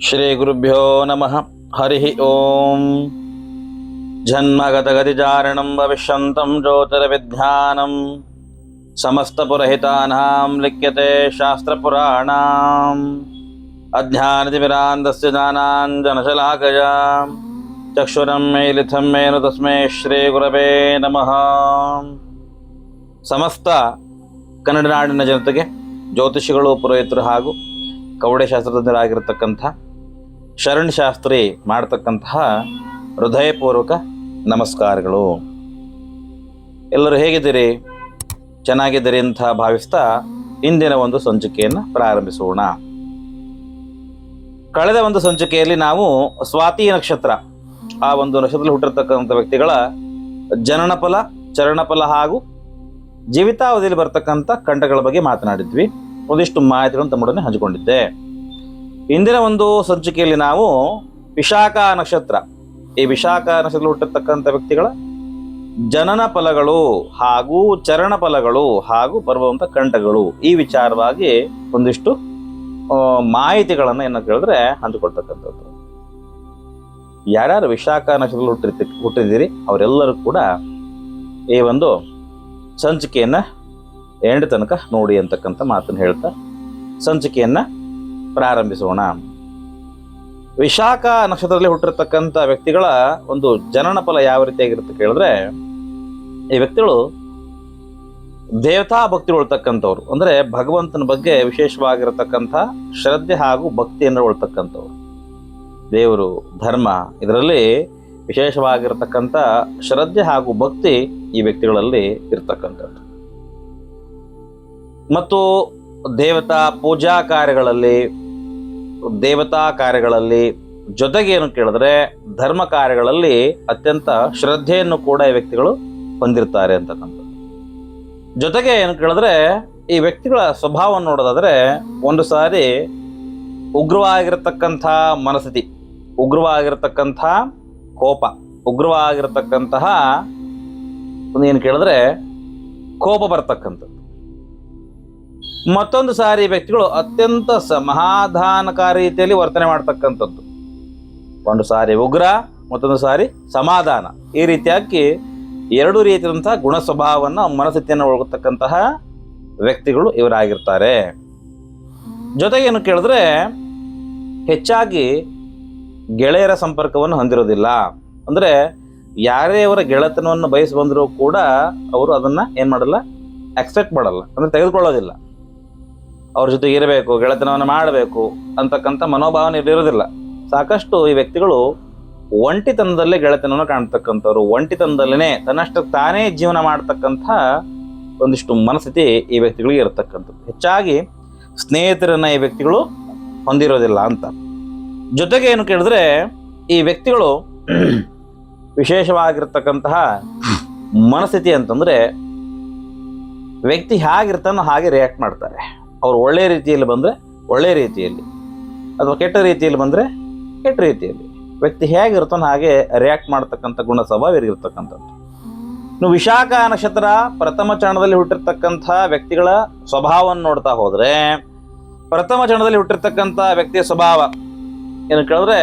ಶ್ರೀಗುರುಭ್ಯೋ ನಮಃ ಹರಿ ಓಂ ಜನ್ಮಗತಗತಿಚಾರಣಂ ಭವಿಷ್ಯಂತಂ ಜ್ಯೋತಿರ್ವಿಜ್ಞಾನಂ ಸಮಸ್ತಪುರಹಿತಾನಾಂ ಲಿಖ್ಯತೆ ಶಾಸ್ತ್ರಪುರಾಣಾಂ ಅಜ್ಞಾನತಿಮಿರಾಂಧಸ್ಯ ಜ್ಞಾನಾಂಜನಶಲಾಕಯ ಚಕ್ಷುರಂ ಮೇಲಿಥಂ ಮೇನು ತಸ್ಮೈ ಶ್ರೀಗುರವೇ ನಮಃ ಸಮಸ್ತ ಕನ್ನಡ ನಾಡಿನ ಜನತೆಗೆ ಜ್ಯೋತಿಷಿಗಳು ಪುರೋಹಿತರು ಹಾಗೂ ಕವಡೆಶಾಸ್ತ್ರಜ್ಞರಾಗಿರ್ತಕ್ಕಂಥ ಶರಣ್ ಶಾಸ್ತ್ರಿ ಮಾಡ್ತಕ್ಕಂತಹ ಹೃದಯಪೂರ್ವಕ ನಮಸ್ಕಾರಗಳು. ಎಲ್ಲರೂ ಹೇಗಿದ್ದೀರಿ? ಚೆನ್ನಾಗಿದ್ದೀರಿ ಅಂತ ಭಾವಿಸ್ತಾ ಇಂದಿನ ಒಂದು ಸಂಚಿಕೆಯನ್ನು ಪ್ರಾರಂಭಿಸೋಣ. ಕಳೆದ ಒಂದು ಸಂಚಿಕೆಯಲ್ಲಿ ನಾವು ಸ್ವಾತಿ ನಕ್ಷತ್ರ, ಆ ಒಂದು ನಕ್ಷತ್ರದಲ್ಲಿ ಹುಟ್ಟಿರ್ತಕ್ಕಂಥ ವ್ಯಕ್ತಿಗಳ ಜನನಫಲ, ಚರಣಫಲ ಹಾಗೂ ಜೀವಿತಾವಧಿಯಲ್ಲಿ ಬರ್ತಕ್ಕಂಥ ಕಂಠಗಳ ಬಗ್ಗೆ ಮಾತನಾಡಿದ್ವಿ. ಒಂದಿಷ್ಟು ಮಾಹಿತಿಗಳನ್ನು ತಮ್ಮೊಡನೆ ಹಂಚಿಕೊಂಡಿದ್ದೆ. ಇಂದಿನ ಒಂದು ಸಂಚಿಕೆಯಲ್ಲಿ ನಾವು ವಿಶಾಖ ನಕ್ಷತ್ರ. ಈ ವಿಶಾಖ ನಕ್ಷತ್ರ ಹುಟ್ಟಿರ್ತಕ್ಕಂಥ ವ್ಯಕ್ತಿಗಳ ಜನನ ಫಲಗಳು ಹಾಗೂ ಚರಣ ಫಲಗಳು ಹಾಗೂ ಬರುವಂಥ ಕಂಠಗಳು ಈ ವಿಚಾರವಾಗಿ ಒಂದಿಷ್ಟು ಮಾಹಿತಿಗಳನ್ನು ಏನು ಕೇಳಿದ್ರೆ ಹಂಚಿಕೊಳ್ತಕ್ಕಂಥದ್ದು. ಯಾರ್ಯಾರು ವಿಶಾಖ ನಕ್ಷತ್ರದಲ್ಲಿ ಹುಟ್ಟಿರ್ತಿ ಹುಟ್ಟಿದ್ದೀರಿ ಅವರೆಲ್ಲರೂ ಕೂಡ ಈ ಒಂದು ಸಂಚಿಕೆಯನ್ನು ಎಂಡ್ ತನಕ ನೋಡಿ ಅಂತಕ್ಕಂಥ ಮಾತನ್ನು ಹೇಳ್ತಾ, ಸಂಚಿಕೆಯನ್ನ ಪ್ರಾರಂಭಿಸೋಣ. ವಿಶಾಖ ನಕ್ಷತ್ರದಲ್ಲಿ ಹುಟ್ಟಿರ್ತಕ್ಕಂಥ ವ್ಯಕ್ತಿಗಳ ಒಂದು ಜನನ ಫಲ ಯಾವ ರೀತಿಯಾಗಿರುತ್ತೆ ಕೇಳಿದ್ರೆ, ಈ ವ್ಯಕ್ತಿಗಳು ದೇವತಾ ಭಕ್ತಿ ಉಳ್ತಕ್ಕಂಥವ್ರು. ಅಂದ್ರೆ ಭಗವಂತನ ಬಗ್ಗೆ ವಿಶೇಷವಾಗಿರತಕ್ಕಂಥ ಶ್ರದ್ಧೆ ಹಾಗೂ ಭಕ್ತಿಯನ್ನು ಉಳ್ತಕ್ಕಂಥವ್ರು. ದೇವರು, ಧರ್ಮ, ಇದರಲ್ಲಿ ವಿಶೇಷವಾಗಿರತಕ್ಕಂಥ ಶ್ರದ್ಧೆ ಹಾಗೂ ಭಕ್ತಿ ಈ ವ್ಯಕ್ತಿಗಳಲ್ಲಿ ಇರತಕ್ಕಂಥದ್ದು. ಮತ್ತು ದೇವತಾ ಪೂಜಾ ಕಾರ್ಯಗಳಲ್ಲಿ ದೇವತಾ ಕಾರ್ಯಗಳಲ್ಲಿ ಜೊತೆಗೆ ಏನು ಕೇಳಿದ್ರೆ ಧರ್ಮ ಕಾರ್ಯಗಳಲ್ಲಿ ಅತ್ಯಂತ ಶ್ರದ್ಧೆಯನ್ನು ಕೂಡ ಈ ವ್ಯಕ್ತಿಗಳು ಹೊಂದಿರ್ತಾರೆ ಅಂತಕ್ಕಂಥದ್ದು. ಜೊತೆಗೆ ಏನು ಕೇಳಿದ್ರೆ ಈ ವ್ಯಕ್ತಿಗಳ ಸ್ವಭಾವ ನೋಡೋದಾದ್ರೆ ಒಂದು ಸಾರಿ ಉಗ್ರವಾಗಿರತಕ್ಕಂಥ ಮನಸ್ಥಿತಿ, ಉಗ್ರವಾಗಿರತಕ್ಕಂಥ ಕೋಪ, ಉಗ್ರವಾಗಿರತಕ್ಕಂತಹ ಏನು ಕೇಳಿದ್ರೆ ಕೋಪ ಬರ್ತಕ್ಕಂಥದ್ದು. ಮತ್ತೊಂದು ಸಾರಿ ವ್ಯಕ್ತಿಗಳು ಅತ್ಯಂತ ಸಮಾಧಾನಕಾರಿ ರೀತಿಯಲ್ಲಿ ವರ್ತನೆ ಮಾಡ್ತಕ್ಕಂಥದ್ದು. ಒಂದು ಸಾರಿ ಉಗ್ರ, ಮತ್ತೊಂದು ಸಾರಿ ಸಮಾಧಾನ. ಈ ರೀತಿಯಾಗಿ ಎರಡು ರೀತಿಯಾದಂತಹ ಗುಣ ಸ್ವಭಾವವನ್ನು ಮನಸ್ಥಿತಿಯನ್ನು ಒಳಗತಕ್ಕಂತಹ ವ್ಯಕ್ತಿಗಳು ಇವರಾಗಿರ್ತಾರೆ. ಏನು ಕೇಳಿದ್ರೆ, ಹೆಚ್ಚಾಗಿ ಗೆಳೆಯರ ಸಂಪರ್ಕವನ್ನು ಹೊಂದಿರೋದಿಲ್ಲ. ಅಂದರೆ ಯಾರೇ ಅವರ ಗೆಳೆತನವನ್ನು ಬಯಸಿ ಬಂದರೂ ಕೂಡ ಅವರು ಅದನ್ನು ಏನು ಮಾಡಲ್ಲ ಅಕ್ಸೆಪ್ಟ್ ಮಾಡಲ್ಲ. ಅಂದರೆ ತೆಗೆದುಕೊಳ್ಳೋದಿಲ್ಲ. ಅವ್ರ ಜೊತೆ ಇರಬೇಕು, ಗೆಳೆತನವನ್ನು ಮಾಡಬೇಕು ಅಂತಕ್ಕಂಥ ಮನೋಭಾವನೆ ಇರೋದಿಲ್ಲ ಸಾಕಷ್ಟು ಈ ವ್ಯಕ್ತಿಗಳು ಒಂಟಿತನದಲ್ಲೇ ಗೆಳೆತನವನ್ನು ಕಾಣ್ತಕ್ಕಂಥವ್ರು ಒಂಟಿತನದಲ್ಲೇ ತನ್ನಷ್ಟು ತಾನೇ ಜೀವನ ಮಾಡ್ತಕ್ಕಂಥ ಒಂದಿಷ್ಟು ಮನಸ್ಥಿತಿ ಈ ವ್ಯಕ್ತಿಗಳಿಗೆ ಇರತಕ್ಕಂಥದ್ದು. ಹೆಚ್ಚಾಗಿ ಸ್ನೇಹಿತರನ್ನು ಈ ವ್ಯಕ್ತಿಗಳು ಹೊಂದಿರೋದಿಲ್ಲ ಅಂತ. ಜೊತೆಗೆ ಏನು ಕೇಳಿದ್ರೆ, ಈ ವ್ಯಕ್ತಿಗಳು ವಿಶೇಷವಾಗಿರ್ತಕ್ಕಂತಹ ಮನಸ್ಥಿತಿ ಅಂತಂದರೆ ವ್ಯಕ್ತಿ ಹೇಗಿರ್ತಾನೋ ಹಾಗೆ ರಿಯಾಕ್ಟ್ ಮಾಡ್ತಾರೆ. ಅವ್ರು ಒಳ್ಳೆಯ ರೀತಿಯಲ್ಲಿ ಬಂದರೆ ಒಳ್ಳೆಯ ರೀತಿಯಲ್ಲಿ ಅಥವಾ ಕೆಟ್ಟ ರೀತಿಯಲ್ಲಿ ಬಂದರೆ ಕೆಟ್ಟ ರೀತಿಯಲ್ಲಿ. ವ್ಯಕ್ತಿ ಹೇಗಿರ್ತಾನೋ ಹಾಗೆ ರಿಯಾಕ್ಟ್ ಮಾಡ್ತಕ್ಕಂಥ ಗುಣ ಸ್ವಭಾವ ಇರ್ತಕ್ಕಂಥದ್ದು. ಇನ್ನು ವಿಶಾಖ ನಕ್ಷತ್ರ ಪ್ರಥಮ ಚರಣದಲ್ಲಿ ಹುಟ್ಟಿರ್ತಕ್ಕಂಥ ವ್ಯಕ್ತಿಗಳ ಸ್ವಭಾವವನ್ನು ನೋಡ್ತಾ ಹೋದರೆ, ಪ್ರಥಮ ಚರಣದಲ್ಲಿ ಹುಟ್ಟಿರ್ತಕ್ಕಂಥ ವ್ಯಕ್ತಿಯ ಸ್ವಭಾವ ಏನು ಕೇಳಿದ್ರೆ,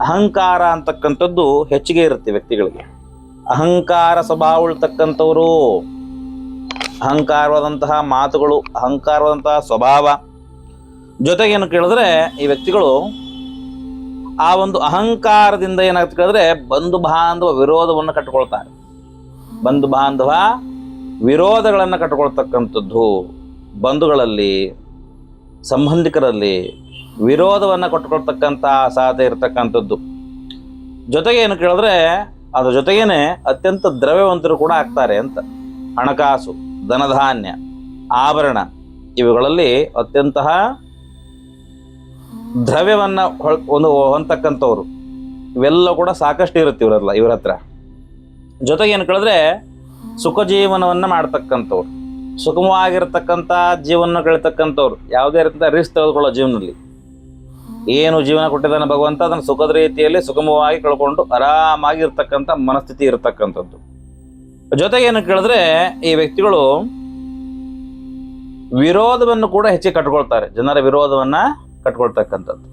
ಅಹಂಕಾರ ಅಂತಕ್ಕಂಥದ್ದು ಹೆಚ್ಚಿಗೆ ಇರುತ್ತೆ ವ್ಯಕ್ತಿಗಳಿಗೆ. ಅಹಂಕಾರ ಸ್ವಭಾವ ಉಳ್ತಕ್ಕಂಥವ್ರು ಅಹಂಕಾರವಾದಂತಹ ಮಾತುಗಳು, ಅಹಂಕಾರವಾದಂತಹ ಸ್ವಭಾವ. ಜೊತೆಗೆ ಏನು ಕೇಳಿದ್ರೆ ಈ ವ್ಯಕ್ತಿಗಳು ಆ ಒಂದು ಅಹಂಕಾರದಿಂದ ಏನಾಗುತ್ತೆ ಕೇಳಿದ್ರೆ, ಬಂಧು ಬಾಂಧವ ವಿರೋಧವನ್ನು ಕಟ್ಟಿಕೊಳ್ತಾರೆ. ಬಂಧು ಬಾಂಧವ ವಿರೋಧಗಳನ್ನು ಕಟ್ಟಿಕೊಳ್ತಕ್ಕಂಥದ್ದು ಬಂಧುಗಳಲ್ಲಿ, ಸಂಬಂಧಿಕರಲ್ಲಿ ವಿರೋಧವನ್ನು ಕಟ್ಟಿಕೊಳ್ತಕ್ಕಂಥ ಸಾಧ್ಯ ಇರತಕ್ಕಂಥದ್ದು. ಜೊತೆಗೆ ಏನು ಕೇಳಿದ್ರೆ, ಅದ್ರ ಜೊತೆಗೇನೆ ಅತ್ಯಂತ ದ್ರವ್ಯವಂತರು ಕೂಡ ಆಗ್ತಾರೆ ಅಂತ. ಹಣಕಾಸು. ಧನಧಾನ್ಯ, ಆಭರಣ ಇವುಗಳಲ್ಲಿ ಅತ್ಯಂತಹ ದ್ರವ್ಯವನ್ನು ಒಂದು ಹೊಂತಕ್ಕಂಥವ್ರು ಇವೆಲ್ಲ ಕೂಡ ಸಾಕಷ್ಟು ಇರುತ್ತೆ ಇವರೆಲ್ಲ, ಇವ್ರ ಹತ್ರ. ಜೊತೆಗೆ ಏನು ಕೇಳಿದ್ರೆ ಸುಖ ಜೀವನವನ್ನ ಮಾಡ್ತಕ್ಕಂಥವ್ರು. ಸುಗಮವಾಗಿರ್ತಕ್ಕಂಥ ಜೀವನ ಕಳಿತಕ್ಕಂಥವ್ರು. ಯಾವುದೇ ರೀತಿಯ ರಿಸ್ಕ್ ತೆಗೆದುಕೊಳ್ಳೋ ಜೀವನದಲ್ಲಿ. ಏನು ಜೀವನ ಕೊಟ್ಟಿದ್ದಾನೆ ಭಗವಂತ, ಅದನ್ನು ಸುಖದ ರೀತಿಯಲ್ಲಿ ಸುಗಮವಾಗಿ ಕಳ್ಕೊಂಡು ಆರಾಮಾಗಿರ್ತಕ್ಕಂಥ ಮನಸ್ಥಿತಿ ಇರತಕ್ಕಂಥದ್ದು. ಜೊತೆಗೆ ಏನಕ್ಕೆ ಕೇಳಿದ್ರೆ ಈ ವ್ಯಕ್ತಿಗಳು ವಿರೋಧವನ್ನು ಕೂಡ ಹೆಚ್ಚಿಗೆ ಕಟ್ಕೊಳ್ತಾರೆ. ಜನರ ವಿರೋಧವನ್ನ ಕಟ್ಕೊಳ್ತಕ್ಕಂಥದ್ದು.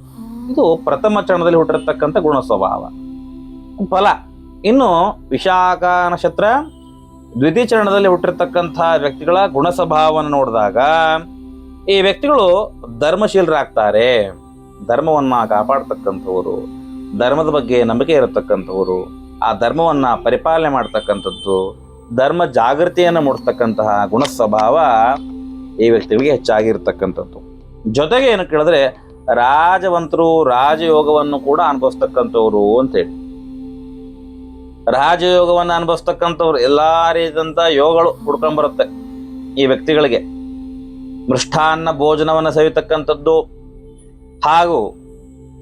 ಇದು ಪ್ರಥಮ ಚರಣದಲ್ಲಿ ಹುಟ್ಟಿರ್ತಕ್ಕಂಥ ಗುಣ ಸ್ವಭಾವ. ಫಲ. ಇನ್ನು ವಿಶಾಖ ನಕ್ಷತ್ರ ದ್ವಿತೀಯ ಚರಣದಲ್ಲಿ ಹುಟ್ಟಿರ್ತಕ್ಕಂಥ ವ್ಯಕ್ತಿಗಳ ಗುಣ ಸ್ವಭಾವವನ್ನು ನೋಡಿದಾಗ ಈ ವ್ಯಕ್ತಿಗಳು ಧರ್ಮಶೀಲರಾಗ್ತಾರೆ. ಧರ್ಮವನ್ನ ಕಾಪಾಡ್ತಕ್ಕಂಥವರು, ಧರ್ಮದ ಬಗ್ಗೆ ನಂಬಿಕೆ ಇರತಕ್ಕಂಥವರು, ಆ ಧರ್ಮವನ್ನ ಪರಿಪಾಲನೆ ಮಾಡ್ತಕ್ಕಂಥದ್ದು ಧರ್ಮ ಜಾಗೃತಿಯನ್ನು ಮೂಡಿಸ್ತಕ್ಕಂತಹ ಗುಣ ಸ್ವಭಾವ ಈ ವ್ಯಕ್ತಿಗಳಿಗೆ ಹೆಚ್ಚಾಗಿರ್ತಕ್ಕಂಥದ್ದು. ಜೊತೆಗೆ ಏನು ಕೇಳಿದ್ರೆ, ರಾಜವಂತರು ರಾಜಯೋಗವನ್ನು ಕೂಡ ಅನುಭವಿಸ್ತಕ್ಕಂಥವ್ರು ಅಂತೇಳಿ ರಾಜಯೋಗವನ್ನು ಅನುಭವಿಸ್ತಕ್ಕಂಥವ್ರು ಎಲ್ಲ ರೀತಿಯಂಥ ಯೋಗಗಳು ಹುಡ್ಕೊಂಡ್ಬರುತ್ತೆ ಈ ವ್ಯಕ್ತಿಗಳಿಗೆ. ಮೃಷ್ಟಾನ್ನ ಭೋಜನವನ್ನು ಸವಿತಕ್ಕಂಥದ್ದು ಹಾಗೂ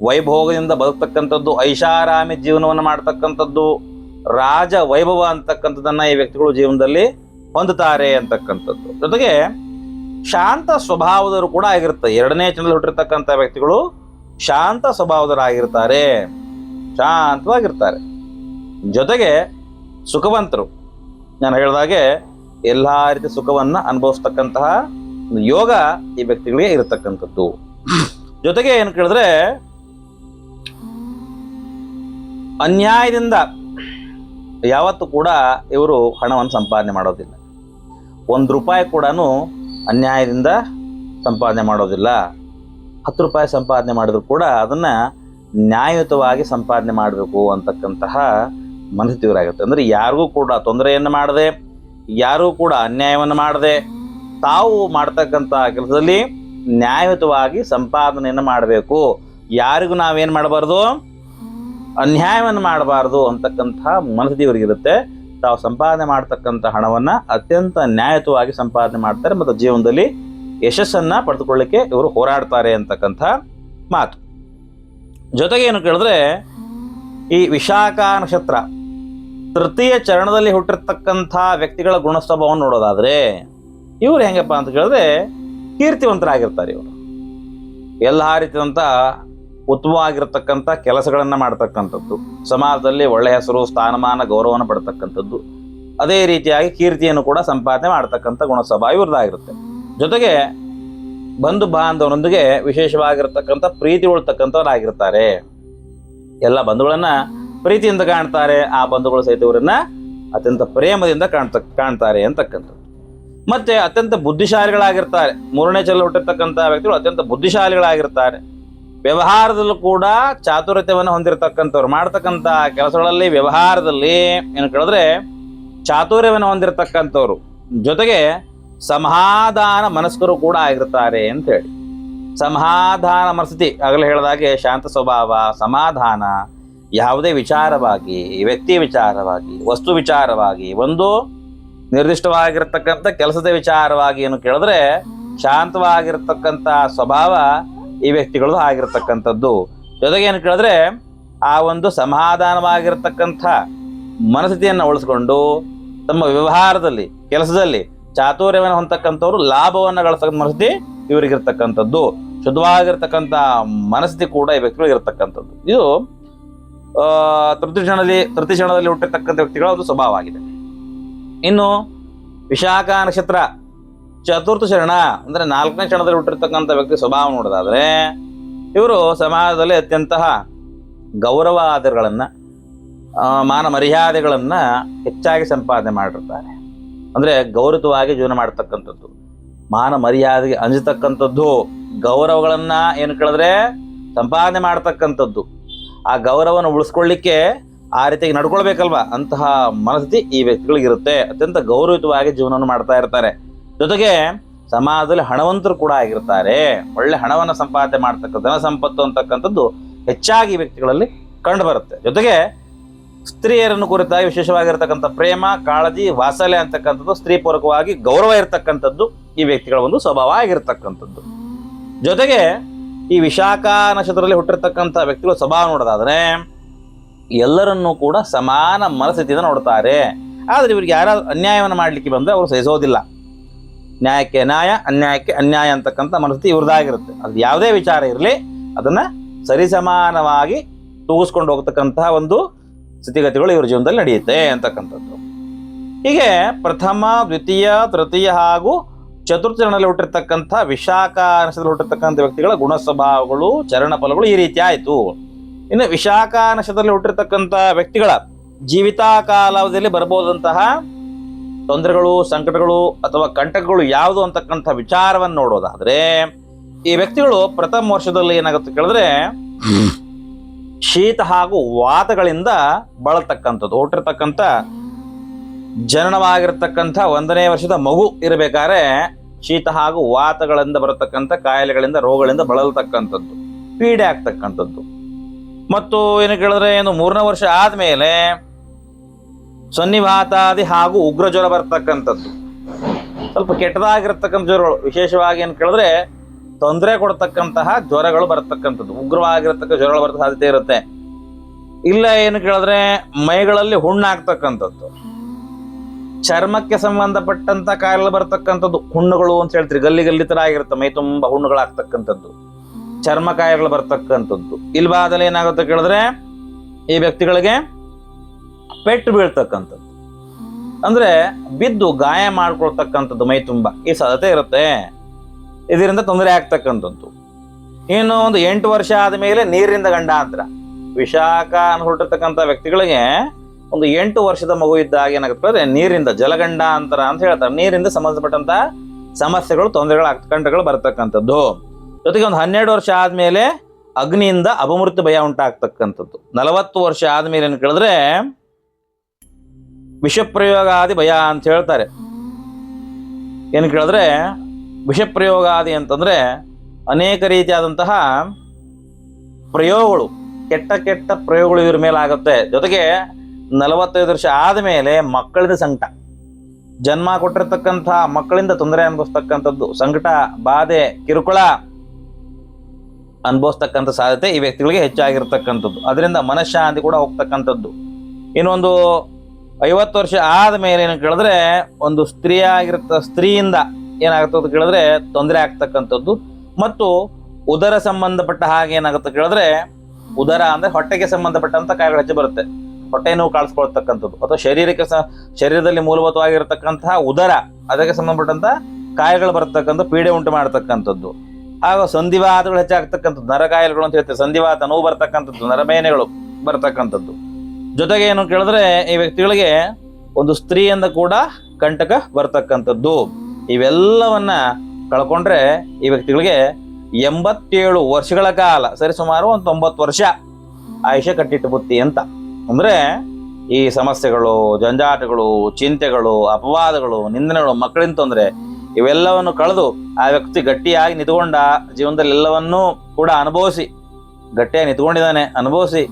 ವೈಭೋಗದಿಂದ ಬದುಕ್ತಕ್ಕಂಥದ್ದು, ಐಷಾರಾಮಿ ಜೀವನವನ್ನು ಮಾಡ್ತಕ್ಕಂಥದ್ದು ರಾಜ ವೈಭವ ಅಂತಕ್ಕಂಥದ್ದನ್ನ ಈ ವ್ಯಕ್ತಿಗಳು ಜೀವನದಲ್ಲಿ ಹೊಂದುತ್ತಾರೆ ಅಂತಕ್ಕಂಥದ್ದು. ಜೊತೆಗೆ ಶಾಂತ ಸ್ವಭಾವದವರು ಕೂಡ ಆಗಿರುತ್ತೆ. ಎರಡನೇ ಚಂದ್ರ ಹುಟ್ಟಿರ್ತಕ್ಕಂಥ ವ್ಯಕ್ತಿಗಳು ಶಾಂತ ಸ್ವಭಾವದವರಾಗಿರ್ತಾರೆ ಶಾಂತವಾಗಿರ್ತಾರೆ. ಜೊತೆಗೆ ಸುಖವಂತರು. ನಾನು ಹೇಳಿದಾಗೆ ಎಲ್ಲ ರೀತಿ ಸುಖವನ್ನ ಅನುಭವಿಸ್ತಕ್ಕಂತಹ ಯೋಗ ಈ ವ್ಯಕ್ತಿಗಳಿಗೆ ಇರತಕ್ಕಂಥದ್ದು. ಜೊತೆಗೆ ಏನು ಕೇಳಿದ್ರೆ ಅನ್ಯಾಯದಿಂದ ಯಾವತ್ತೂ ಕೂಡ ಇವರು ಹಣವನ್ನು ಸಂಪಾದನೆ ಮಾಡೋದಿಲ್ಲ. ಒಂದು ರೂಪಾಯಿ ಕೂಡ ಅನ್ಯಾಯದಿಂದ ಸಂಪಾದನೆ ಮಾಡೋದಿಲ್ಲ. ಹತ್ತು ರೂಪಾಯಿ ಸಂಪಾದನೆ ಮಾಡಿದ್ರು ಕೂಡ ಅದನ್ನ ನ್ಯಾಯಯುತವಾಗಿ ಸಂಪಾದನೆ ಮಾಡಬೇಕು ಅಂತಕ್ಕಂತಹ ಮನಸ್ಥಿತಿ ಇವರಾಗುತ್ತೆ ಅಂದ್ರೆ ಯಾರಿಗೂ ಕೂಡ ತೊಂದರೆಯನ್ನು ಮಾಡದೆ, ಯಾರೂ ಕೂಡ ಅನ್ಯಾಯವನ್ನು ಮಾಡದೆ, ತಾವು ಮಾಡ್ತಕ್ಕಂಥ ಕೆಲಸದಲ್ಲಿ ನ್ಯಾಯಯುತವಾಗಿ ಸಂಪಾದನೆಯನ್ನು ಮಾಡಬೇಕು. ಯಾರಿಗೂ ನಾವೇನು ಮಾಡಬಾರ್ದು? ಅನ್ಯಾಯವನ್ನು ಮಾಡಬಾರ್ದು ಅಂತಕ್ಕಂತಹ ಮನಸ್ಥಿತಿ ಇವರಿಗಿರುತ್ತೆ ತಾವು ಸಂಪಾದನೆ ಮಾಡ್ತಕ್ಕಂಥ ಹಣವನ್ನ ಅತ್ಯಂತ ನ್ಯಾಯಯುತವಾಗಿ ಸಂಪಾದನೆ ಮಾಡ್ತಾರೆ ಮತ್ತು ಜೀವನದಲ್ಲಿ ಯಶಸ್ಸನ್ನ ಪಡೆದುಕೊಳ್ಳಿಕ್ಕೆ ಇವರು ಹೋರಾಡ್ತಾರೆ ಅಂತಕ್ಕಂಥ ಮಾತು. ಜೊತೆಗೆ ಏನು ಕೇಳಿದ್ರೆ, ಈ ವಿಶಾಖ ನಕ್ಷತ್ರ ತೃತೀಯ ಚರಣದಲ್ಲಿ ಹುಟ್ಟಿರ್ತಕ್ಕಂಥ ವ್ಯಕ್ತಿಗಳ ಗುಣಸ್ವಭಾವವನ್ನು ನೋಡೋದಾದ್ರೆ, ಇವರು ಹೆಂಗಪ್ಪ ಅಂತ ಕೇಳಿದ್ರೆ ಕೀರ್ತಿವಂತರಾಗಿರ್ತಾರೆ ಇವರು. ಎಲ್ಲ ರೀತಿಯಾದಂಥ ಉತ್ತಮವಾಗಿರ್ತಕ್ಕಂಥ ಕೆಲಸಗಳನ್ನು ಮಾಡ್ತಕ್ಕಂಥದ್ದು. ಸಮಾಜದಲ್ಲಿ ಒಳ್ಳೆಯ ಹೆಸರು, ಸ್ಥಾನಮಾನ, ಗೌರವವನ್ನು ಪಡ್ತಕ್ಕಂಥದ್ದು. ಅದೇ ರೀತಿಯಾಗಿ ಕೀರ್ತಿಯನ್ನು ಕೂಡ ಸಂಪಾದನೆ ಮಾಡ್ತಕ್ಕಂಥ ಗುಣಸ್ವಭಾವ ಇವ್ರದ್ದಾಗಿರುತ್ತೆ. ಜೊತೆಗೆ ಬಂಧು ಬಾಂಧವರೊಂದಿಗೆ ವಿಶೇಷವಾಗಿರ್ತಕ್ಕಂಥ ಪ್ರೀತಿ ಉಳ್ತಕ್ಕಂಥವ್ರಾಗಿರ್ತಾರೆ. ಎಲ್ಲ ಬಂಧುಗಳನ್ನು ಪ್ರೀತಿಯಿಂದ ಕಾಣ್ತಾರೆ, ಆ ಬಂಧುಗಳು ಸಹಿತ ಇವರನ್ನ ಅತ್ಯಂತ ಪ್ರೇಮದಿಂದ ಕಾಣ್ತ, ಕಾಣ್ತಾರೆ ಅಂತಕ್ಕಂಥದ್ದು. ಮತ್ತೆ ಅತ್ಯಂತ ಬುದ್ಧಿಶಾಲಿಗಳಾಗಿರ್ತಾರೆ. ಮೂರನೇ ಚಲ ಹುಟ್ಟಿರ್ತಕ್ಕಂಥ ವ್ಯಕ್ತಿಗಳು ಅತ್ಯಂತ ಬುದ್ಧಿಶಾಲಿಗಳಾಗಿರ್ತಾರೆ. ವ್ಯವಹಾರದಲ್ಲೂ ಕೂಡ ಚಾತುರ್ಯತೆಯನ್ನು ಹೊಂದಿರತಕ್ಕಂಥವ್ರು. ಮಾಡ್ತಕ್ಕಂಥ ಕೆಲಸಗಳಲ್ಲಿ ವ್ಯವಹಾರದಲ್ಲಿ ಏನು ಕೇಳಿದ್ರೆ ಚಾತುರ್ಯವನ್ನು ಹೊಂದಿರತಕ್ಕಂಥವ್ರು. ಜೊತೆಗೆ ಸಮಾಧಾನ ಮನಸ್ಕರು ಕೂಡ ಆಗಿರ್ತಾರೆ ಅಂತ ಹೇಳಿ ಸಮಾಧಾನ ಮನಸ್ಥಿತಿ ಆಗಲೇ ಹೇಳಿದಾಗೆ ಶಾಂತ ಸ್ವಭಾವ, ಸಮಾಧಾನ, ಯಾವುದೇ ವಿಚಾರವಾಗಿ, ವ್ಯಕ್ತಿ ವಿಚಾರವಾಗಿ, ವಸ್ತು ವಿಚಾರವಾಗಿ, ಒಂದು ನಿರ್ದಿಷ್ಟವಾಗಿರ್ತಕ್ಕಂಥ ಕೆಲಸದ ವಿಚಾರವಾಗಿ ಏನು ಕೇಳಿದ್ರೆ ಶಾಂತವಾಗಿರ್ತಕ್ಕಂಥ ಸ್ವಭಾವ ಈ ವ್ಯಕ್ತಿಗಳದ್ದು ಆಗಿರ್ತಕ್ಕಂಥದ್ದು. ಜೊತೆಗೆ ಏನು ಕೇಳಿದ್ರೆ, ಆ ಒಂದು ಸಮಾಧಾನವಾಗಿರ್ತಕ್ಕಂಥ ಮನಸ್ಥಿತಿಯನ್ನು ಉಳಿಸ್ಕೊಂಡು ತಮ್ಮ ವ್ಯವಹಾರದಲ್ಲಿ, ಕೆಲಸದಲ್ಲಿ ಚಾತುರ್ಯವನ್ನು ಹೊಂದತಕ್ಕಂಥವ್ರು ಲಾಭವನ್ನು ಗಳಿಸ್ತಕ್ಕಂಥ ಮನಸ್ಥಿತಿ ಇವರಿಗಿರ್ತಕ್ಕಂಥದ್ದು. ಶುದ್ಧವಾಗಿರ್ತಕ್ಕಂಥ ಮನಸ್ಥಿತಿ ಕೂಡ ಈ ವ್ಯಕ್ತಿಗಳಿಗೆ ಇರತಕ್ಕಂಥದ್ದು. ಇದು ತೃತೀಯ ಕ್ಷಣದಲ್ಲಿ ತೃತೀಯ ಕ್ಷಣದಲ್ಲಿ ಹುಟ್ಟಿರ್ತಕ್ಕಂಥ ವ್ಯಕ್ತಿಗಳ ಒಂದು ಸ್ವಭಾವ ಆಗಿದೆ. ಇನ್ನು ವಿಶಾಖ ನಕ್ಷತ್ರ ಚತುರ್ಥ ಶರಣ ಅಂದ್ರೆ ನಾಲ್ಕನೇ ಕ್ಷಣದಲ್ಲಿ ಹುಟ್ಟಿರ್ತಕ್ಕಂಥ ವ್ಯಕ್ತಿ ಸ್ವಭಾವ ನೋಡೋದಾದ್ರೆ, ಇವರು ಸಮಾಜದಲ್ಲಿ ಅತ್ಯಂತ ಗೌರವ ಆದರಗಳನ್ನ ಮಾನ ಮರ್ಯಾದೆಗಳನ್ನು ಹೆಚ್ಚಾಗಿ ಸಂಪಾದನೆ ಮಾಡಿರ್ತಾರೆ. ಅಂದ್ರೆ ಗೌರವವಾಗಿ ಜೀವನ ಮಾಡ್ತಕ್ಕಂಥದ್ದು. ಮಾನ ಮರ್ಯಾದೆಗೆ ಅಂಜತಕ್ಕಂಥದ್ದು, ಗೌರವಗಳನ್ನು ಏನು ಕೇಳಿದ್ರೆ ಸಂಪಾದನೆ ಮಾಡ್ತಕ್ಕಂಥದ್ದು. ಆ ಗೌರವವನ್ನು ಉಳಿಸ್ಕೊಳ್ಳಿಕ್ಕೆ ಆ ರೀತಿಯಾಗಿ ನಡ್ಕೊಳ್ಬೇಕಲ್ವಾ? ಅಂತಹ ಮನಸ್ಥಿತಿ ಈ ವ್ಯಕ್ತಿಗಳಿಗಿರುತ್ತೆ ಅತ್ಯಂತ ಗೌರವಯುತವಾಗಿ ಜೀವನವನ್ನು ಮಾಡ್ತಾ ಇರ್ತಾರೆ. ಜೊತೆಗೆ ಸಮಾಜದಲ್ಲಿ ಹಣವಂತರು ಕೂಡ ಆಗಿರ್ತಾರೆ. ಒಳ್ಳೆ ಹಣವನ್ನು ಸಂಪಾದನೆ ಮಾಡ್ತಕ್ಕಂಥ ಧನ ಸಂಪತ್ತು ಅಂತಕ್ಕಂಥದ್ದು ಹೆಚ್ಚಾಗಿ ವ್ಯಕ್ತಿಗಳಲ್ಲಿ ಕಂಡುಬರುತ್ತೆ ಜೊತೆಗೆ ಸ್ತ್ರೀಯರನ್ನು ಕುರಿತಾಗಿ ವಿಶೇಷವಾಗಿರ್ತಕ್ಕಂಥ ಪ್ರೇಮ, ಕಾಳಜಿ ವಾಸಲೆ ಅಂತಕ್ಕಂಥದ್ದು ಸ್ತ್ರೀಪೂರ್ವಕವಾಗಿ ಗೌರವ ಇರತಕ್ಕಂಥದ್ದು ಈ ವ್ಯಕ್ತಿಗಳ ಒಂದು ಸ್ವಭಾವ ಆಗಿರ್ತಕ್ಕಂಥದ್ದು. ಜೊತೆಗೆ ಈ ವಿಶಾಖ ನಕ್ಷತ್ರದಲ್ಲಿ ಹುಟ್ಟಿರ್ತಕ್ಕಂಥ ವ್ಯಕ್ತಿಗಳ ಸ್ವಭಾವ ನೋಡೋದಾದರೆ ಎಲ್ಲರನ್ನೂ ಕೂಡ ಸಮಾನ ಮನಸ್ಥಿತಿಯಿಂದ ನೋಡ್ತಾರೆ. ಆದರೆ ಇವ್ರಿಗೆ ಯಾರಾದ್ರೂ ಅನ್ಯಾಯವನ್ನು ಮಾಡಲಿಕ್ಕೆ ಬಂದರೆ ಅವರು ಸಹಿಸೋದಿಲ್ಲ. ನ್ಯಾಯಕ್ಕೆ ನ್ಯಾಯ, ಅನ್ಯಾಯಕ್ಕೆ ಅನ್ಯಾಯ ಅಂತಕ್ಕಂಥ ಮನಸ್ಥಿತಿ ಇವ್ರದ್ದಾಗಿರುತ್ತೆ. ಅದು ಯಾವುದೇ ವಿಚಾರ ಇರಲಿ, ಅದನ್ನ ಸರಿಸಮಾನವಾಗಿ ತೂಗಿಸ್ಕೊಂಡು ಹೋಗ್ತಕ್ಕಂತಹ ಒಂದು ಸ್ಥಿತಿಗತಿಗಳು ಇವ್ರ ಜೀವನದಲ್ಲಿ ನಡೆಯುತ್ತೆ ಅಂತಕ್ಕಂಥದ್ದು. ಹೀಗೆ ಪ್ರಥಮ, ದ್ವಿತೀಯ, ತೃತೀಯ ಹಾಗೂ ಚತುರ್ಥಚರಣದಲ್ಲಿ ಹುಟ್ಟಿರ್ತಕ್ಕಂಥ ವಿಶಾಖ ನಕ್ಷತ್ರದಲ್ಲಿ ಹುಟ್ಟಿರ್ತಕ್ಕಂಥ ವ್ಯಕ್ತಿಗಳ ಗುಣ ಸ್ವಭಾವಗಳು ಚರಣ ಫಲಗಳು ಈ ರೀತಿ ಆಯಿತು. ಇನ್ನು ವಿಶಾಖ ನಕ್ಷತ್ರದಲ್ಲಿ ಹುಟ್ಟಿರ್ತಕ್ಕಂಥ ವ್ಯಕ್ತಿಗಳ ಜೀವಿತ ಕಾಲಾವಧಿಯಲ್ಲಿ ಬರಬಹುದಂತಹ ತೊಂದರೆಗಳು, ಸಂಕಟಗಳು ಅಥವಾ ಕಂಟಕಗಳು ಯಾವುದು ಅಂತಕ್ಕಂಥ ವಿಚಾರವನ್ನು ನೋಡೋದಾದ್ರೆ, ಈ ವ್ಯಕ್ತಿಗಳು ಪ್ರಥಮ ವರ್ಷದಲ್ಲಿ ಏನಾಗುತ್ತೆ ಕೇಳಿದ್ರೆ, ಶೀತ ಹಾಗೂ ವಾತಗಳಿಂದ ಬಳಲ್ತಕ್ಕಂಥದ್ದು, ಹುಟ್ಟಿರ್ತಕ್ಕಂಥ ಜನನವಾಗಿರ್ತಕ್ಕಂಥ ಒಂದನೇ ವರ್ಷದ ಮಗು ಇರಬೇಕಾದ್ರೆ, ಶೀತ ಹಾಗೂ ವಾತಗಳಿಂದ ಬರತಕ್ಕಂಥ ಕಾಯಿಲೆಗಳಿಂದ, ರೋಗಗಳಿಂದ ಬಳಲ್ತಕ್ಕಂಥದ್ದು, ಪೀಡೆ ಆಗ್ತಕ್ಕಂಥದ್ದು. ಮತ್ತು ಏನು ಕೇಳಿದ್ರೆ ಏನು ಮೂರನೇ ವರ್ಷ ಆದ್ಮೇಲೆ ಸನ್ನಿವಾತಾದಿ ಹಾಗೂ ಉಗ್ರ ಜ್ವರ ಬರ್ತಕ್ಕಂಥದ್ದು. ಸ್ವಲ್ಪ ಕೆಟ್ಟದಾಗಿರ್ತಕ್ಕಂಥ ಜ್ವರಗಳು. ವಿಶೇಷವಾಗಿ ಏನು ಕೇಳಿದ್ರೆ ತೊಂದರೆ ಕೊಡ್ತಕ್ಕಂತಹ ಜ್ವರಗಳು ಬರ್ತಕ್ಕಂಥದ್ದು. ಉಗ್ರವಾಗಿರ್ತಕ್ಕ ಜ್ವರಗಳು ಬರ್ತಕ್ಕ ಸಾಧ್ಯತೆ ಇರುತ್ತೆ. ಇಲ್ಲ ಏನು ಕೇಳಿದ್ರೆ ಮೈಗಳಲ್ಲಿ ಹುಣ್ಣಾಗ್ತಕ್ಕಂಥದ್ದು. ಚರ್ಮಕ್ಕೆ ಸಂಬಂಧಪಟ್ಟಂತ ಕಾಯಿಲೆ ಬರ್ತಕ್ಕಂಥದ್ದು. ಹುಣ್ಣುಗಳು ಅಂತ ಹೇಳ್ತೀರಿ. ಗಲ್ಲಿ ಗಲ್ಲಿ ತರ ಆಗಿರುತ್ತೆ ಮೈ ತುಂಬಾ ಹುಣ್ಣುಗಳಾಗ್ತಕ್ಕಂಥದ್ದು. ಚರ್ಮ ಕಾಯಿಲೆಗಳು ಬರ್ತಕ್ಕಂಥದ್ದು. ಇಲ್ವಾದಲ್ಲಿ ಏನಾಗುತ್ತೆ ಕೇಳಿದ್ರೆ ಈ ವ್ಯಕ್ತಿಗಳಿಗೆ ಪೆಟ್ಟು ಬೀಳ್ತಕ್ಕಂಥದ್ದು. ಅಂದ್ರೆ ಬಿದ್ದು ಗಾಯ ಮಾಡ್ಕೊಳ್ತಕ್ಕಂಥದ್ದು ಮೈ ತುಂಬ. ಈ ಸಾಧ್ಯತೆ ಇರುತ್ತೆ. ಇದರಿಂದ ತೊಂದರೆ ಆಗ್ತಕ್ಕಂಥದ್ದು. ಇನ್ನು ಒಂದು ಎಂಟು ವರ್ಷ ಆದಮೇಲೆ ನೀರಿನಿಂದ ಗಂಡಾಂತರ. ವಿಶಾಖ ಹೊರಟಿರ್ತಕ್ಕಂಥ ವ್ಯಕ್ತಿಗಳಿಗೆ ಒಂದು ಎಂಟು ವರ್ಷದ ಮಗು ಇದ್ದಾಗ ಏನಾಗುತ್ತೆ ನೀರಿಂದ ಜಲಗಂಡಾಂತರ ಅಂತ ಹೇಳ್ತಾರೆ. ನೀರಿಂದ ಸಂಬಂಧಪಟ್ಟಂತ ಸಮಸ್ಯೆಗಳು ತೊಂದರೆಗಳು ಕಂಟಗಳು ಬರ್ತಕ್ಕಂಥದ್ದು. ಜೊತೆಗೆ ಒಂದು ಹನ್ನೆರಡು ವರ್ಷ ಆದ್ಮೇಲೆ ಅಗ್ನಿಯಿಂದ ಅಪಮೃತ್ಯು ಭಯ ಉಂಟಾಗ್ತಕ್ಕಂಥದ್ದು. ನಲವತ್ತು ವರ್ಷ ಆದ್ಮೇಲೆ ಏನು ಕೇಳಿದ್ರೆ ವಿಷಪ್ರಯೋಗಾದಿ ಭಯ ಅಂತ ಹೇಳ್ತಾರೆ. ಏನು ಕೇಳಿದ್ರೆ, ವಿಷಪ್ರಯೋಗಾದಿ ಅಂತಂದರೆ ಅನೇಕ ರೀತಿಯಾದಂತಹ ಪ್ರಯೋಗಗಳು, ಕೆಟ್ಟ ಕೆಟ್ಟ ಪ್ರಯೋಗಗಳು ಇದ್ರ ಮೇಲೆ ಆಗುತ್ತೆ. ಜೊತೆಗೆ ನಲವತ್ತೈದು ವರ್ಷ ಆದಮೇಲೆ ಮಕ್ಕಳಿಂದ ಸಂಕಟ. ಜನ್ಮ ಕೊಟ್ಟಿರ್ತಕ್ಕಂಥ ಮಕ್ಕಳಿಂದ ತೊಂದರೆ ಅನುಭವಿಸ್ತಕ್ಕಂಥದ್ದು, ಸಂಕಟ, ಬಾಧೆ, ಕಿರುಕುಳ ಅನುಭವಿಸ್ತಕ್ಕಂಥ ಸಾಧ್ಯತೆ ಈ ವ್ಯಕ್ತಿಗಳಿಗೆ ಹೆಚ್ಚಾಗಿರ್ತಕ್ಕಂಥದ್ದು. ಅದರಿಂದ ಮನಃಶಾಂತಿ ಕೂಡ ಹೋಗ್ತಕ್ಕಂಥದ್ದು. ಇನ್ನೊಂದು ಐವತ್ತು ವರ್ಷ ಆದ್ಮೇಲೆ ಏನು ಕೇಳಿದ್ರೆ, ಒಂದು ಸ್ತ್ರೀ ಆಗಿರ್ತ ಸ್ತ್ರೀಯಿಂದ ಏನಾಗುತ್ತೆ ಅಂತ ಕೇಳಿದ್ರೆ, ತೊಂದರೆ ಆಗ್ತಕ್ಕಂಥದ್ದು. ಮತ್ತು ಉದರ ಸಂಬಂಧಪಟ್ಟ ಹಾಗೆ ಏನಾಗುತ್ತೆ ಕೇಳಿದ್ರೆ, ಉದರ ಅಂದ್ರೆ ಹೊಟ್ಟೆಗೆ ಸಂಬಂಧಪಟ್ಟಂತ ಕಾಯಿಲೆ ಹೆಚ್ಚು ಬರುತ್ತೆ. ಹೊಟ್ಟೆ ನೋವು ಕಾಣಿಸ್ಕೊಳ್ತಕ್ಕಂಥದ್ದು. ಅಥವಾ ಶರೀರಕ್ಕೆ ಶರೀರದಲ್ಲಿ ಮೂಲಭೂತವಾಗಿರತಕ್ಕಂತಹ ಉದರ, ಅದಕ್ಕೆ ಸಂಬಂಧಪಟ್ಟಂತ ಕಾಯಿಲೆಗಳು ಬರತಕ್ಕಂಥ ಪೀಡೆ ಉಂಟು ಮಾಡತಕ್ಕಂಥದ್ದು. ಆಗ ಸಂಧಿವಾತಗಳು ಹೆಚ್ಚಾಗ್ತಕ್ಕಂಥದ್ದು. ನರ ಕಾಯಿಲೆಗಳು ಅಂತ ಹೇಳ್ತೀವಿ. ಸಂಧಿವಾತ ನೋವು ಬರ್ತಕ್ಕಂಥದ್ದು. ನರಮೇನೆಗಳು ಬರ್ತಕ್ಕಂಥದ್ದು. ಜೊತೆಗೆ ಏನು ಕೇಳಿದ್ರೆ ಈ ವ್ಯಕ್ತಿಗಳಿಗೆ ಒಂದು ಸ್ತ್ರೀಯಿಂದ ಕೂಡ ಕಂಟಕ ಬರ್ತಕ್ಕಂಥದ್ದು. ಇವೆಲ್ಲವನ್ನ ಕಳ್ಕೊಂಡ್ರೆ ಈ ವ್ಯಕ್ತಿಗಳಿಗೆ ಎಂಬತ್ತೇಳು ವರ್ಷಗಳ ಕಾಲ, ಸರಿ ಸುಮಾರು ಒಂದು ತೊಂಬತ್ತು ವರ್ಷ ಆಯುಷ್ಯ ಕಟ್ಟಿಟ್ಟು ಬುತ್ತಿ ಅಂತ. ಅಂದ್ರೆ ಈ ಸಮಸ್ಯೆಗಳು, ಜಂಜಾಟಗಳು, ಚಿಂತೆಗಳು, ಅಪವಾದಗಳು, ನಿಂದನೆಗಳು ಮಕ್ಕಳಿಂದ ತೊಂದರೆ, ಇವೆಲ್ಲವನ್ನು ಕಳೆದು ಆ ವ್ಯಕ್ತಿ ಗಟ್ಟಿಯಾಗಿ ನಿಂತ್ಕೊಂಡ ಜೀವನದಲ್ಲಿ ಎಲ್ಲವನ್ನೂ ಕೂಡ ಅನುಭವಿಸಿ, ಗಟ್ಟಿಯಾಗಿ ನಿಂತ್ಕೊಂಡಿದ್ದಾನೆ, ಅನುಭವಿಸಿ,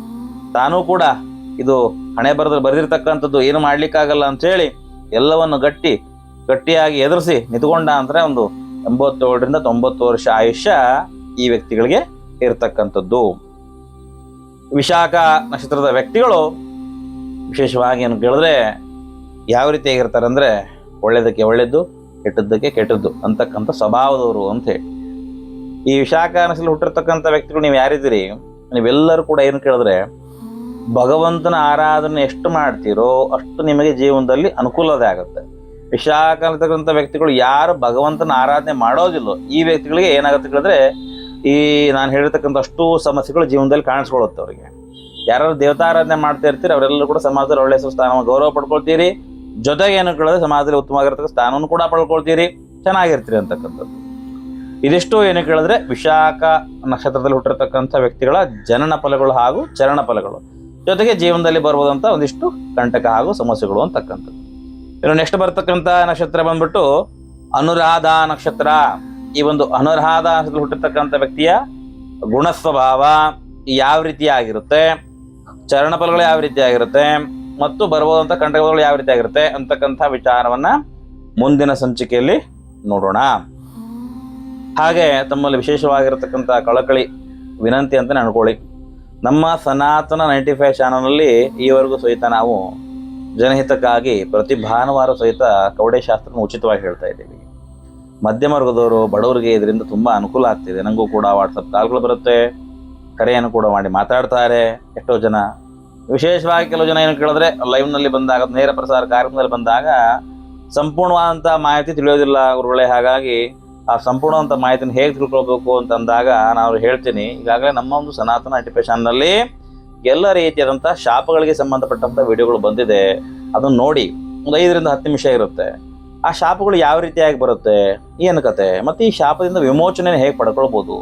ತಾನೂ ಕೂಡ ಇದು ಹಣೆ ಬರೆದ್ರೆ ಬರೆದಿರ್ತಕ್ಕಂಥದ್ದು ಏನು ಮಾಡ್ಲಿಕ್ಕಾಗಲ್ಲ ಅಂತ ಹೇಳಿ ಎಲ್ಲವನ್ನು ಗಟ್ಟಿ, ಗಟ್ಟಿಯಾಗಿ ಎದುರಿಸಿ ನಿಂತ್ಕೊಂಡ ಅಂದ್ರೆ ಒಂದು ಎಂಬತ್ತೇಳರಿಂದ ತೊಂಬತ್ತು ವರ್ಷ ಆಯುಷ್ಯ ಈ ವ್ಯಕ್ತಿಗಳಿಗೆ ಇರತಕ್ಕಂಥದ್ದು. ವಿಶಾಖ ನಕ್ಷತ್ರದ ವ್ಯಕ್ತಿಗಳು ವಿಶೇಷವಾಗಿ ಏನು ಕೇಳಿದ್ರೆ ಯಾವ ರೀತಿಯಾಗಿರ್ತಾರೆ ಅಂದ್ರೆ ಒಳ್ಳೇದಕ್ಕೆ ಒಳ್ಳೇದು ಕೆಟ್ಟದ್ದಕ್ಕೆ ಕೆಟ್ಟದ್ದು ಅಂತಕ್ಕಂಥ ಸ್ವಭಾವದವರು ಅಂತ ಹೇಳಿ. ಈ ವಿಶಾಖ ನಕ್ಷತ್ರ ಹುಟ್ಟಿರ್ತಕ್ಕಂಥ ವ್ಯಕ್ತಿಗಳು ನೀವು ಯಾರಿದ್ದೀರಿ? ನೀವೆಲ್ಲರೂ ಕೂಡ ಏನು ಕೇಳಿದ್ರೆ ಭಗವಂತನ ಆರಾಧನೆ ಎಷ್ಟು ಮಾಡ್ತೀರೋ ಅಷ್ಟು ನಿಮಗೆ ಜೀವನದಲ್ಲಿ ಅನುಕೂಲತೆ ಆಗುತ್ತೆ. ವಿಶಾಖ ಅಂತಕ್ಕಂಥ ವ್ಯಕ್ತಿಗಳು ಯಾರು ಭಗವಂತನ ಆರಾಧನೆ ಮಾಡೋದಿಲ್ಲೋ ಈ ವ್ಯಕ್ತಿಗಳಿಗೆ ಏನಾಗುತ್ತೆ ಕೇಳಿದ್ರೆ ಈ ನಾನು ಹೇಳಿರ್ತಕ್ಕಂಥ ಅಷ್ಟು ಸಮಸ್ಯೆಗಳು ಜೀವನದಲ್ಲಿ ಕಾಣಿಸ್ಕೊಳ್ಳುತ್ತೆ ಅವರಿಗೆ. ಯಾರು ದೇವತಾರಾಧನೆ ಮಾಡ್ತಾ ಇರ್ತೀರಿ ಅವರೆಲ್ಲರೂ ಕೂಡ ಸಮಾಜದಲ್ಲಿ ಒಳ್ಳೆಯ ಸ್ಥಾನವನ್ನು ಗೌರವ ಪಡ್ಕೊಳ್ತೀರಿ. ಜೊತೆಗೆ ಏನು ಕೇಳಿದ್ರೆ ಸಮಾಜದಲ್ಲಿ ಉತ್ತಮವಾಗಿರ್ತಕ್ಕಂಥ ಸ್ಥಾನವನ್ನು ಕೂಡ ಪಡ್ಕೊಳ್ತೀರಿ. ಚೆನ್ನಾಗಿರ್ತೀರಿ ಅಂತಕ್ಕಂಥದ್ದು. ಇದಿಷ್ಟು ಏನು ಕೇಳಿದ್ರೆ ವಿಶಾಖ ನಕ್ಷತ್ರದಲ್ಲಿ ಹುಟ್ಟಿರ್ತಕ್ಕಂಥ ವ್ಯಕ್ತಿಗಳ ಜನನ ಫಲಗಳು ಹಾಗೂ ಚರಣ ಫಲಗಳು. ಜೊತೆಗೆ ಜೀವನದಲ್ಲಿ ಬರುವುದಂತ ಒಂದಿಷ್ಟು ಕಂಟಕ ಹಾಗೂ ಸಮಸ್ಯೆಗಳು ಅಂತಕ್ಕಂಥದ್ದು. ಇನ್ನು ನೆಕ್ಸ್ಟ್ ಬರ್ತಕ್ಕಂಥ ನಕ್ಷತ್ರ ಬಂದ್ಬಿಟ್ಟು ಅನುರಾಧ ನಕ್ಷತ್ರ. ಈ ಒಂದು ಅನುರಾಧ ಹುಟ್ಟಿರ್ತಕ್ಕಂಥ ವ್ಯಕ್ತಿಯ ಗುಣಸ್ವಭಾವ ಯಾವ ರೀತಿ ಆಗಿರುತ್ತೆ? ಚರಣ ಫಲಗಳು ಯಾವ ರೀತಿ ಆಗಿರುತ್ತೆ? ಮತ್ತು ಬರ್ಬೋದಂಥ ಕಂಟಕಗಳು ಯಾವ ರೀತಿ ಆಗಿರುತ್ತೆ ಅಂತಕ್ಕಂಥ ವಿಚಾರವನ್ನ ಮುಂದಿನ ಸಂಚಿಕೆಯಲ್ಲಿ ನೋಡೋಣ. ಹಾಗೆ ತಮ್ಮಲ್ಲಿ ವಿಶೇಷವಾಗಿರತಕ್ಕಂಥ ಕಳಕಳಿ ವಿನಂತಿ ಅಂತ ಅನ್ಕೊಳ್ಳಿ. ನಮ್ಮ ಸನಾತನ ನೈಂಟಿ ಫೈವ್ ಚಾನಲ್ನಲ್ಲಿ ಈವರೆಗೂ ಸಹಿತ ನಾವು ಜನಹಿತಕ್ಕಾಗಿ ಪ್ರತಿ ಭಾನುವಾರ ಸಹಿತ ಕೌಡೆ ಶಾಸ್ತ್ರನ ಉಚಿತವಾಗಿ ಹೇಳ್ತಾ ಇದ್ದೀವಿ. ಮಧ್ಯಮ ವರ್ಗದವರು, ಬಡವರಿಗೆ ಇದರಿಂದ ತುಂಬ ಅನುಕೂಲ ಆಗ್ತಿದೆ. ನನಗೂ ಕೂಡ ವಾಟ್ಸಪ್ ಕಾಲ್ಗಳು ಬರುತ್ತೆ. ಕರೆಯನ್ನು ಕೂಡ ಮಾಡಿ ಮಾತಾಡ್ತಾರೆ ಎಷ್ಟೋ ಜನ. ವಿಶೇಷವಾಗಿ ಕೆಲವು ಜನ ಏನು ಕೇಳಿದ್ರೆ ಲೈವ್ನಲ್ಲಿ ಬಂದಾಗ, ನೇರ ಪ್ರಸಾರ ಕಾರ್ಯಕ್ರಮದಲ್ಲಿ ಬಂದಾಗ ಸಂಪೂರ್ಣವಾದಂಥ ಮಾಹಿತಿ ತಿಳಿಯೋದಿಲ್ಲ ಗುರುಗಳೇ. ಹಾಗಾಗಿ ಆ ಸಂಪೂರ್ಣವಂತ ಮಾಹಿತಿನ ಹೇಗೆ ತಿಳ್ಕೊಳ್ಬೇಕು ಅಂತಂದಾಗ ನಾವು ಹೇಳ್ತೀನಿ. ಈಗಾಗಲೇ ನಮ್ಮ ಒಂದು ಸನಾತನ ನಲ್ಲಿ ಎಲ್ಲ ರೀತಿಯಾದಂಥ ಶಾಪಗಳಿಗೆ ಸಂಬಂಧಪಟ್ಟಂಥ ವಿಡಿಯೋಗಳು ಬಂದಿದೆ. ಅದನ್ನು ನೋಡಿ ಒಂದು ಐದರಿಂದ ಹತ್ತು ನಿಮಿಷ ಇರುತ್ತೆ. ಆ ಶಾಪಗಳು ಯಾವ ರೀತಿಯಾಗಿ ಬರುತ್ತೆ? ಏನು ಕತೆ? ಮತ್ತು ಈ ಶಾಪದಿಂದ ವಿಮೋಚನೆ ಹೇಗೆ ಪಡ್ಕೊಳ್ಬೋದು?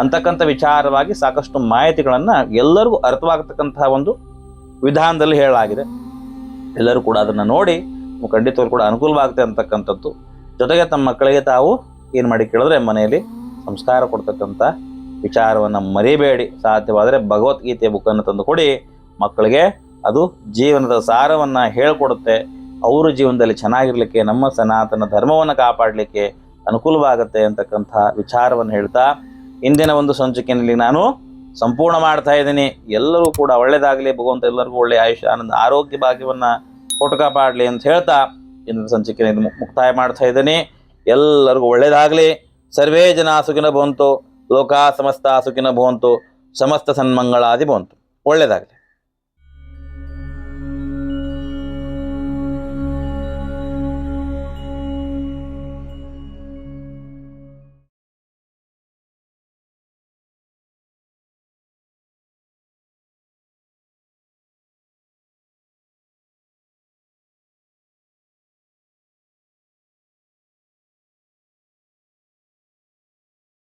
ಅಂತಕ್ಕಂಥ ವಿಚಾರವಾಗಿ ಸಾಕಷ್ಟು ಮಾಹಿತಿಗಳನ್ನು ಎಲ್ಲರಿಗೂ ಅರ್ಥವಾಗತಕ್ಕಂತಹ ಒಂದು ವಿಧಾನದಲ್ಲಿ ಹೇಳಲಾಗಿದೆ. ಎಲ್ಲರೂ ಕೂಡ ಅದನ್ನು ನೋಡಿ ಖಂಡಿತವರು ಕೂಡ ಅನುಕೂಲವಾಗುತ್ತೆ ಅಂತಕ್ಕಂಥದ್ದು. ಜೊತೆಗೆ ತಮ್ಮ ಮಕ್ಕಳಿಗೆ ತಾವು ಏನು ಮಾಡಿ ಕೇಳಿದ್ರೆ ಮನೆಯಲ್ಲಿ ಸಂಸ್ಕಾರ ಕೊಡ್ತಕ್ಕಂಥ ವಿಚಾರವನ್ನು ಮರಿಬೇಡಿ. ಸಾಧ್ಯವಾದರೆ ಭಗವದ್ಗೀತೆ ಬುಕ್ಕನ್ನು ತಂದು ಕೊಡಿ. ಮಕ್ಕಳಿಗೆ ಅದು ಜೀವನದ ಸಾರವನ್ನು ಹೇಳ್ಕೊಡುತ್ತೆ. ಅವರ ಜೀವನದಲ್ಲಿ ಚೆನ್ನಾಗಿರಲಿಕ್ಕೆ, ನಮ್ಮ ಸನಾತನ ಧರ್ಮವನ್ನು ಕಾಪಾಡಲಿಕ್ಕೆ ಅನುಕೂಲವಾಗುತ್ತೆ ಅಂತಕ್ಕಂಥ ವಿಚಾರವನ್ನು ಹೇಳ್ತಾ, ಇಂದಿನ ಒಂದು ಸಂಚಿಕೆಯಲ್ಲಿ ನಾನು ಸಂಪೂರ್ಣ ಮಾಡ್ತಾ ಇದ್ದೀನಿ. ಎಲ್ಲರೂ ಕೂಡ ಒಳ್ಳೇದಾಗಲಿ, ಭಗವಂತ ಎಲ್ಲರಿಗೂ ಒಳ್ಳೆಯ ಆಯುಷ್ಯ ಆನಂದ, ಆರೋಗ್ಯ, ಭಾಗ್ಯವನ್ನು ಕೊಟ್ಟು ಕಾಪಾಡಲಿ ಅಂತ ಹೇಳ್ತಾ, ಇಂದಿನ ಸಂಚಿಕೆಯಲ್ಲಿ ಮುಕ್ತಾಯ ಮಾಡ್ತಾ ಇದ್ದೀನಿ. ಎಲ್ಲರಿಗೂ ಒಳ್ಳೇದಾಗಲಿ. ಸರ್ವೇ ಜನ ಸುಖಿನ ಭವಂತು. ಲೋಕ ಸಮಸ್ತ ಸುಖಿನ ಭವಂತು. ಸಮಸ್ತ ಸನ್ಮಂಗಳಾದಿ ಬಂತು ಒಳ್ಳೇದಾಗಲಿ.